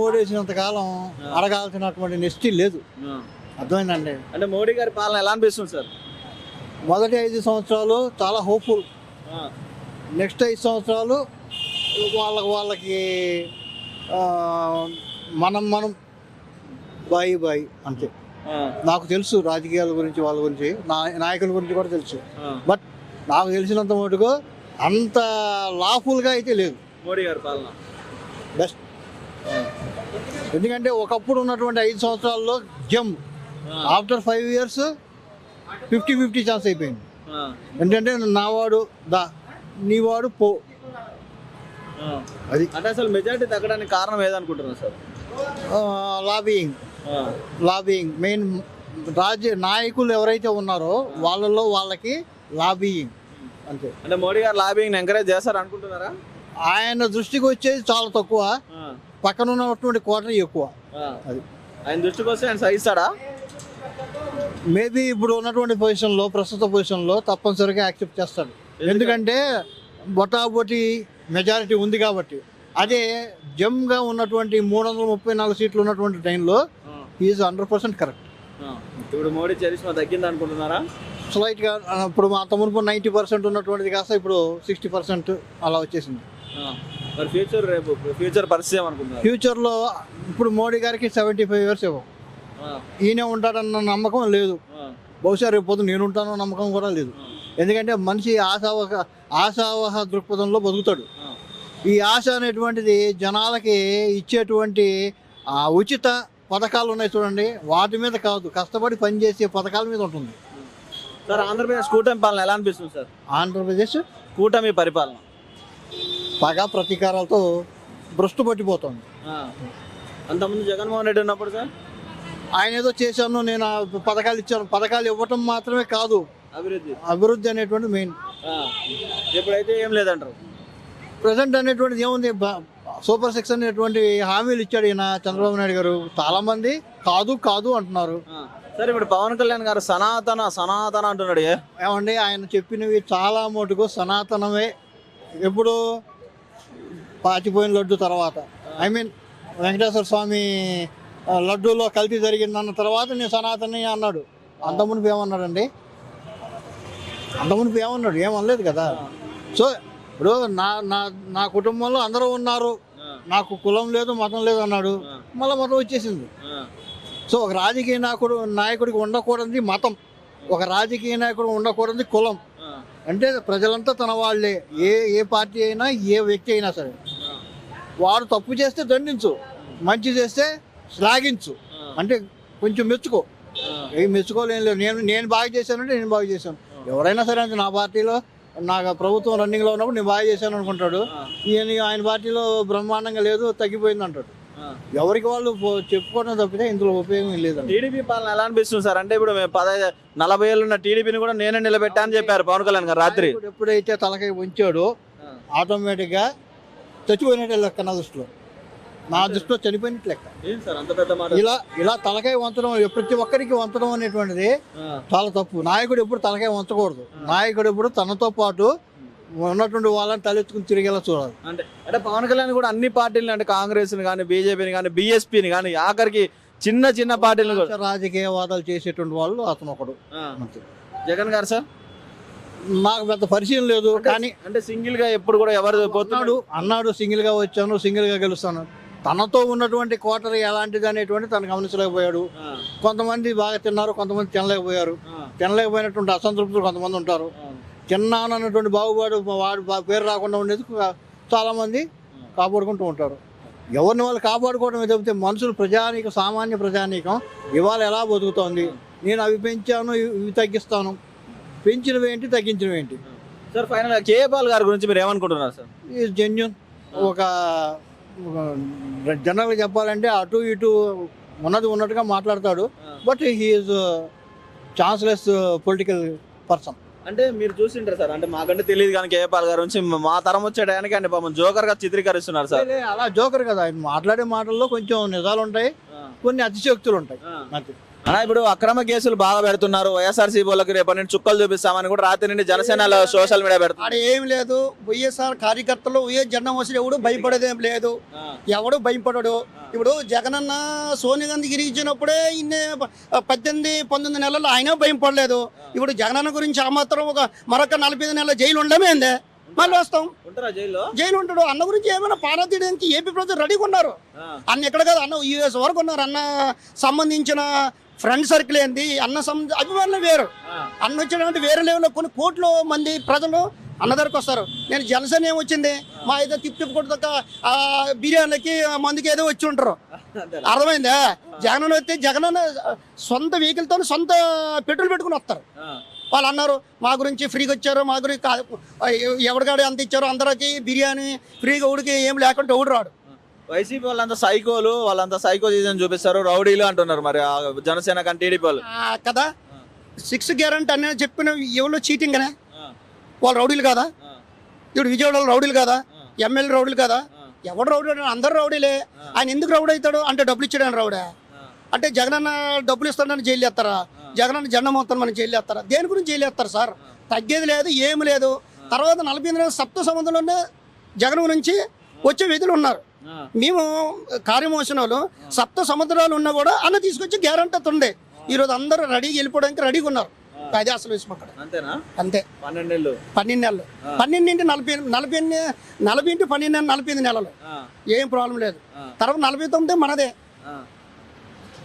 ఓడేసినంత కాలం అడగాల్సినటువంటి నెస్టీ లేదు. అర్థమైందండి? అంటే మోడీ గారి పాలన ఎలా అనిపిస్తుంది సార్? మొదటి ఐదు సంవత్సరాలు చాలా హోప్ఫుల్. నెక్స్ట్ ఐదు సంవత్సరాలు వాళ్ళకి వాళ్ళకి మనం మనం బాయి బాయి అంతే. నాకు తెలుసు రాజకీయాల గురించి వాళ్ళ గురించి నా నాయకుల గురించి కూడా తెలుసు. బట్ నాకు తెలిసినంత మటుకు అంత లాఫుల్గా అయితే లేదు. మోడీ గారి పాలన. ఎందుకంటే ఒకప్పుడు ఉన్నటువంటి ఐదు సంవత్సరాల్లో జమ్ after five years fifty fifty chance అయిపోయింది ఏంటంటే నావాడు దా నీవాడు పో. అది. అంటే అసలు మెజారిటీ తగ్గడానికి కారణం ఏదనుకుంటున్నారు సార్? లాబియింగ్ లాబియింగ్ మెయిన్ రాజ్య నాయకులు ఎవరైతే ఉన్నారో వాళ్ళలో వాళ్ళకి లాబియింగ్ అంతే. అంటే మోడీ గారు లాబింగ్ ఎంకరేజ్ చేస్తారు అనుకుంటున్నారా ఆయన దృష్టికి వచ్చేది చాలా తక్కువ. పక్కన ఉన్నటువంటి కోట ఎక్కువ అది. ఆయన దృష్టికి వస్తే ఆయన సహిస్తాడా? మేబీ ఇప్పుడు ఉన్నటువంటి పొజిషన్లో ప్రస్తుత పొజిషన్లో తప్పనిసరిగా యాక్సెప్ట్ చేస్తాడు. ఎందుకంటే బొటాబొటి మెజారిటీ ఉంది కాబట్టి. అదే జమ్గా ఉన్నటువంటి మూడు వందల ముప్పై నాలుగు సీట్లు ఉన్నటువంటి టైంలో ఈజ్ హండ్రెడ్ పర్సెంట్ కరెక్ట్ ఇప్పుడు మోడీ చరిష్మా తగ్గింది అనుకుంటున్నారా? స్లైట్గా ఇప్పుడు మా తమ్ముడు నైంటీ పర్సెంట్ ఉన్నటువంటిది కాస్త ఇప్పుడు సిక్స్టీ పర్సెంట్ అలా వచ్చేసింది. మరి ఫ్యూచర్ రేపు ఫ్యూచర్ పరిస్థితి ఏమనుకుంటున్నారు? ఫ్యూచర్లో ఇప్పుడు మోడీ గారికి సెవెంటీ ఫైవ్ ఇయర్స్ ఇవ్వం ఈయనే ఉంటాడన్న నమ్మకం లేదు. బహుశా రేపు పొద్దున నేను ఉంటానో నమ్మకం కూడా లేదు. ఎందుకంటే మనిషి ఆశావహ ఆశావహ దృక్పథంలో బతుకుతాడు. ఈ ఆశ అనేటువంటిది జనాలకి ఇచ్చేటువంటి ఉచిత పథకాలు ఉన్నాయి చూడండి. వాటి మీద కాదు కష్టపడి పనిచేసే పథకాల మీద ఉంటుంది. సార్ ఆంధ్రప్రదేశ్ కూటమి పాలన ఎలా అనిపిస్తుంది సార్? ఆంధ్రప్రదేశ్ కూటమి పరిపాలన. పగా ప్రతీకారాలతో భ్రష్టు పట్టిపోతుంది. అంతకుముందు జగన్మోహన్ రెడ్డి ఉన్నప్పుడు సార్? ఆయన ఏదో చేశాను నేను ఆ పథకాలు ఇచ్చాను. పథకాలు ఇవ్వటం మాత్రమే కాదు. అభివృద్ధి. అభివృద్ధి అనేటువంటి మెయిన్. ఇప్పుడైతే ఏం లేదంటారు? ప్రజెంట్ అనేటువంటిది ఏముంది? బ- సూపర్ సిక్స్ అనేటువంటి హామీలు ఇచ్చాడు ఈయన చంద్రబాబు నాయుడు గారు. చాలా మంది కాదు కాదు అంటున్నారు. సార్ ఇప్పుడు పవన్ కళ్యాణ్ గారు సనాతన సనాతన అంటున్నాడు ఏ? ఏమండి ఆయన చెప్పినవి చాలా మటుకు సనాతనమే. ఎప్పుడు పాచిపోయిన లడ్డు తర్వాత. ఐ మీన్ వెంకటేశ్వర స్వామి లడ్డూలో కల్తీ జరిగిందన్న తర్వాత నేను సనాతని అన్నాడు. అంత మునుపు ఏమన్నాడండి? అంత మునుపు ఏమన్నాడు? ఏమనలేదు కదా. సో ఇప్పుడు నా నా నా కుటుంబంలో అందరూ ఉన్నారు. నాకు కులం లేదు మతం లేదు అన్నాడు. మళ్ళీ మతం వచ్చేసింది. సో ఒక రాజకీయ నాయకుడు నాయకుడికి ఉండకూడదు మతం. ఒక రాజకీయ నాయకుడు ఉండకూడదు కులం. అంటే ప్రజలంతా తన వాళ్ళే. ఏ ఏ పార్టీ అయినా ఏ వ్యక్తి అయినా సరే. వాడు తప్పు చేస్తే దండించు. మంచి చేస్తే శ్లాఘించు అంటే కొంచెం మెచ్చుకో. ఏం మెచ్చుకోలేం లేదు. నేను నేను బాగా చేశానంటే నేను బాగా చేశాను. ఎవరైనా సరే అంతే నా పార్టీలో నాకు ప్రభుత్వం రన్నింగ్లో ఉన్నప్పుడు నేను బాగా చేశాను అనుకుంటాడు. ఈయన ఆయన పార్టీలో బ్రహ్మాండంగా లేదు తగ్గిపోయింది అంటాడు. ఎవరికి వాళ్ళు చెప్పుకోవడం తప్పితే ఇందులో ఉపయోగం లేదండి. టీడీపీ పాలన ఎలా అనిపిస్తుంది సార్? అంటే ఇప్పుడు మేము పదహైదు నలభై ఏళ్ళు ఉన్న టీడీపీని కూడా నేనే నిలబెట్టా అని చెప్పారు పవన్ కళ్యాణ్ గారు రాత్రి. ఎప్పుడైతే తలకాయ ఉంచాడో ఆటోమేటిక్గా చచ్చిపోయినట్టే లెక్క నా దృష్టిలో. నా దృష్టిలో చనిపోయినట్టు లెక్క. ఏం సార్ అంత పెద్ద మాట? ఇలా ఇలా తలకాయ వంచడం ప్రతి ఒక్కరికి వంచడం అనేటువంటిది. చాలా తప్పు. నాయకుడు ఎప్పుడు తలకాయ వంచకూడదు. నాయకుడు ఎప్పుడు తనతో పాటు ఉన్నటువంటి వాళ్ళని తలెత్తుకుని తిరిగేలా చూడాలి. అంటే అంటే పవన్ కళ్యాణ్ కూడా అన్ని పార్టీలను అంటే కాంగ్రెస్ కానీ బీజేపీని కానీ బీఎస్పీని కానీ ఆఖరికి చిన్న చిన్న పార్టీలను కూడా రాజకీయవాదాలు చేసేటువంటి వాళ్ళు అతను ఒకడు. జగన్ గారు సార్? నాకు పెద్ద పరిచయం లేదు కానీ అంటే సింగిల్గా ఎప్పుడు కూడా ఎవరు పోతున్నాడు అన్నాడు సింగిల్గా వచ్చాను సింగిల్గా గెలుస్తాను. తనతో ఉన్నటువంటి కోటర్ ఎలాంటిది అనేటువంటి తను గమనించలేకపోయాడు. కొంతమంది బాగా తిన్నారు కొంతమంది తినలేకపోయారు. తినలేకపోయినటువంటి అసంతృప్తులు కొంతమంది ఉంటారు. తిన్నాను అన్నటువంటి బాగుపాడు వాడు పేరు రాకుండా ఉండేది చాలా మంది కాపాడుకుంటూ ఉంటారు. ఎవరిని వాళ్ళు కాపాడుకోవడం చెబితే మనుషులు ప్రజానీకం సామాన్య ప్రజానీకం ఇవాళ ఎలా బతుకుతోంది? నేను అవి పెంచాను ఇవి తగ్గిస్తాను. పెంచినవి ఏంటి తగ్గించినవి ఏంటి సార్ ఫైనల్గా కేఏ పాల్ గారి గురించి మీరు ఏమనుకుంటున్నారు సార్? ఈ జెన్యున్ ఒక జనరల్గా చెప్పాలంటే అటు ఇటు ఉన్నది ఉన్నట్టుగా మాట్లాడతాడు. But he's chanceless political person. అంటే మీరు చూసింటారు సార్ అంటే మాకంటే తెలియదు కానీ కేఏ పాల్ గారి గురించి మా తరం వచ్చేటానికి అంటే పాపం జోకర్గా చిత్రీకరిస్తున్నారు సార్. అలా జోకర్ కదా ఆయన మాట్లాడే మాటల్లో కొంచెం నిజాలు ఉంటాయి కొన్ని అతిశయోక్తులు ఉంటాయి అన్నా ఇప్పుడు అక్రమ కేసులు బాగా పెడుతున్నారు. వైఎస్ఆర్సీ వాళ్ళకి రేపటి నుండి చుక్కలు చూపిస్తామని కూడా రాత్రి నుండి జనసేనలో సోషల్ మీడియా పెడుతున్నారు ఆడ ఏం లేదు. వైఎస్ఆర్ కార్యకర్తలు వైఎస్ జెండా మోసలు ఎవడు భయపడేదేం లేదు. ఎవడు భయపడడు. ఇప్పుడు జగనన్న సోనియా గాంధీ గిరిగించినప్పుడే ఇన్ని పద్దెనిమిది పంతొమ్మిది నెలలు ఆయన భయం పడలేదు ఇప్పుడు జగనన్న గురించి ఆ మాత్రం ఒక మరొక నలభై ఐదు నెలల జైలు ఉండమేందే? మళ్ళీ వస్తాం. జైలు ఉంటాడు. అన్న గురించి ఏమైనా పారా తీయడానికి ఏపీ ప్రజలు రెడీగా ఉన్నారు. అన్న ఎక్కడ కాదు? అన్న యూఎస్ వరకు ఉన్నారు. అన్న సంబంధించిన ఫ్రెండ్ సర్కిల్ ఏంది? అన్న సంబంధ అభిమానులు వేరు. అన్న వచ్చినటువంటి వేరే లెవెల్లో కొన్ని కోట్ల మంది ప్రజలు అన్న దగ్గరకు వస్తారు. నేను జనసేన ఏమొచ్చింది? మా ఏదో తిప్పి కొట్టుక బిర్యానీలకి మందుకి ఏదో వచ్చి ఉంటారు. అర్థమైందా? జగన్ వస్తే జగన్ సొంత వెహికల్తో సొంత పెట్రోల్ పెట్టుకుని వస్తారు. వాళ్ళు అన్నారు మా గురించి ఫ్రీగా వచ్చారు మా గురించి ఎవరికాడు ఎంత ఇచ్చారో అందరికి బిర్యానీ ఫ్రీగా ఊడికి ఏం లేకుండా ఊడు రాడు. వైసీపీ వాళ్ళంతా సైకోలు వాళ్ళంతా సైకో సీజన్ చూపిస్తారు రౌడీలు అంటున్నారు మరి జనసేన కానీ టీడీపీ వాళ్ళు. కదా? సిక్స్ గ్యారంటీ అనే చెప్పిన ఎవరో చీటింగ్ అనే వాళ్ళు రౌడీలు కాదా? ఇప్పుడు విజయవాడలో రౌడీలు కాదా? ఎమ్మెల్యే రౌడీలు కాదా? ఎవడు రౌడీ అందరు రౌడీలే. ఆయన ఎందుకు రౌడీ అవుతాడు? అంటే డబ్బులు ఇచ్చాడని రౌడా? అంటే జగనన్న డబ్బులు ఇస్తాడని జైలు వేస్తారా జగనన్న జెండా మొత్తం మనం జైలు వేస్తారా దేని గురించి జైలు వేస్తారు సార్? తగ్గేది లేదు ఏమి లేదు. తర్వాత నలభై ఎనిమిది సప్త సముద్రంలోనే జగన్ గురించి వచ్చే విధులు ఉన్నారు. మేము కార్యమోసిన వాళ్ళు సప్త సముద్రాలు ఉన్నా కూడా అన్న తీసుకొచ్చి గ్యారంటీ ఉండే ఈరోజు అందరూ రెడీగా వెళ్ళిపోవడానికి రెడీగా ఉన్నారు. అది అసలు విషయం అక్కడ. అంతే. పన్నెండు నెలలు. పన్నెండు నెలలు. పన్నెండు ఇంటి నలభై నలభై నలభై ఇంటి పన్నెండు నలభై నెలలు. ఏం ప్రాబ్లం లేదు. తర్వాత నలభై తొమ్మిది మనదే.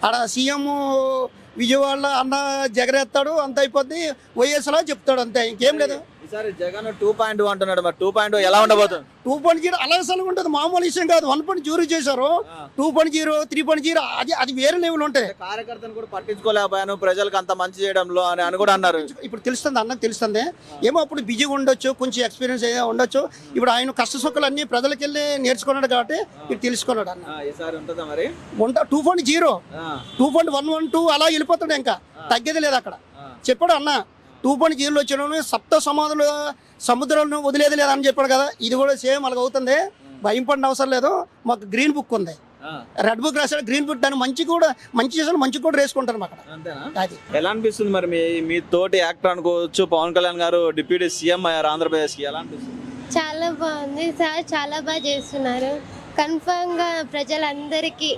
ఆడ సీఎం విజయవాడలో అన్న జగరేస్తాడు అంత అయిపోద్ది. వైఎస్లా చెప్తాడు అంతే ఇంకేం లేదు. ఈసారి జగన్ టూ పాయింట్ అంటున్నాడు మరి. టూ పాయింట్ ఎలా ఉండబోతుంది? టూ పాయింట్ జీరో అలా అసలు ఉంటుంది మామూలు విషయం కాదు. వన్ పాయింట్ జీరో చేశారు. Two point zero three point zero అది అది వేరే లెవెల్ ఉంటాయి. కార్యకర్తను కూడా పట్టించుకోలేకపోయాను. ప్రజలకు అంత మంచి చేయడంలో అని అని కూడా అన్నారు. ఇప్పుడు తెలుస్తుంది అన్నకు తెలుస్తుంది. ఏమో అప్పుడు బిజీగా ఉండొచ్చు కొంచెం ఎక్స్పీరియన్స్ అయ్యే ఉండొచ్చు. ఇప్పుడు ఆయన కష్ట సుఖాలు అన్ని ప్రజలకు వెళ్ళి నేర్చుకున్నాడు కాబట్టి ఇప్పుడు తెలుసుకున్నాడు అన్న. ఆ, ఈసారి ఉంటుందా మరి? ఉంటా two point zero. Two point one one two అలా వెళ్ళిపోతాడు ఇంకా. తగ్గేది లేదు అక్కడ. చెప్పాడు అన్న టూ పాయింట్ జీరోలో వచ్చిన సప్త సమాధులు సముద్రాలను వదిలేది లేదని చెప్పాడు కదా ఇది కూడా సేమ్ అలాగ అవుతుంది. భయం పడిన అవసరం లేదు. మాకు గ్రీన్ బుక్ ఉంది. రెడ్ బుక్ రాశాడు గ్రీన్ బుక్ దాన్ని మంచి కూడా మంచి చేసాడు మంచి కూడా వేసుకుంటారు అక్కడ. అది. ఎలా అనిపిస్తుంది మరి మీ మీ తోటి యాక్టర్ అనుకోవచ్చు పవన్ కళ్యాణ్ గారు డిప్యూటీ సీఎం అయ్యారు ఆంధ్రప్రదేశ్కి ఎలా అనిపిస్తుంది? చాలా బాగుంది సార్ చాలా బాగా చేస్తున్నారు. కన్ఫామ్గా ప్రజలందరికీ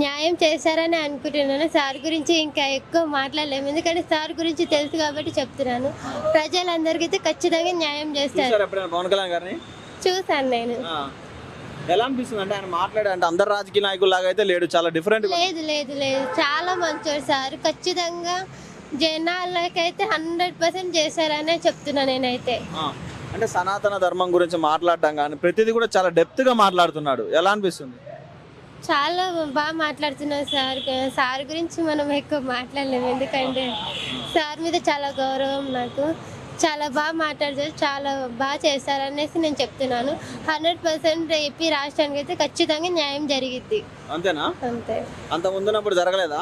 న్యాయం చేశారని అనుకుంటున్నాను. సార్ గురించి ఇంకా ఎక్కువ మాట్లాడలేము. ఎందుకంటే సార్ గురించి తెలుసు కాబట్టి చెప్తున్నాను. ప్రజలందరికీ ఖచ్చితంగా న్యాయం చేస్తారు. పవన్ కళ్యాణ్ గారిని? చూసాను నేను. ఎలా అనిపిస్తుంది? అంటే ఆయన మాట్లాడే అంటే అందరు రాజకీయ నాయకులు లాగా అయితే లేడు. చాలా డిఫరెంట్ లేదు లేదు లేదు. చాలా మంచోడు సార్. ఖచ్చితంగా జనాలకైతే హండ్రెడ్ పర్సెంట్ చేశారనే చెప్తున్నా నేనైతే. అంటే సనాతన ధర్మం గురించి మాట్లాడటం కానీ ప్రతిదీ కూడా చాలా డెప్త్గా మాట్లాడుతున్నాడు. ఎలా అనిపిస్తుంది? చాలా బాగా మాట్లాడుతున్నారు సార్. సార్ గురించి మనం ఎక్కువ మాట్లాడలేము. ఎందుకంటే సార్ మీద చాలా గౌరవం నాకు. చాలా బాగా మాట్లాడతారు. చాలా బాగా చేస్తారు అనేసి నేను చెప్తున్నాను. హండ్రెడ్ పర్సెంట్ ఏపీ రాష్ట్రానికి అయితే ఖచ్చితంగా న్యాయం జరిగిద్ది. అంతేనా? అంతే. అంత ముందునప్పుడు జరగలేదా?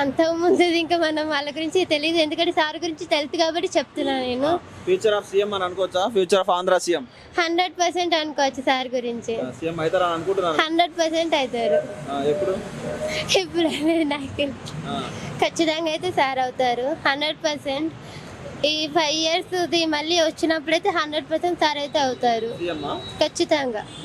అంతకుముందు ఇంకా మనం వాళ్ళ గురించి తెలియదు ఎందుకంటే సార్ గురించి తెలుసు కాబట్టి చెప్తున్నాను నేను. ఫ్యూచర్ ఆఫ్ సీఎం అని అనుకోవచ్చా? Future of Andhra CM hundred percent అనుకోవచ్చు సార్ గురించి. సీఎం అనుకుంటున్నాను. హండ్రెడ్ పర్సెంట్ అవుతారు. ఎప్పుడు? ఇప్పుడు అనేది నాకు ఖచ్చితంగా అయితే సార్ అవుతారు. Hundred percent. ఈ ఫైవ్ ఇయర్స్ మళ్ళీ వచ్చినప్పుడైతే హండ్రెడ్ పర్సెంట్ సార్ అయితే అవుతారు. ఖచ్చితంగా.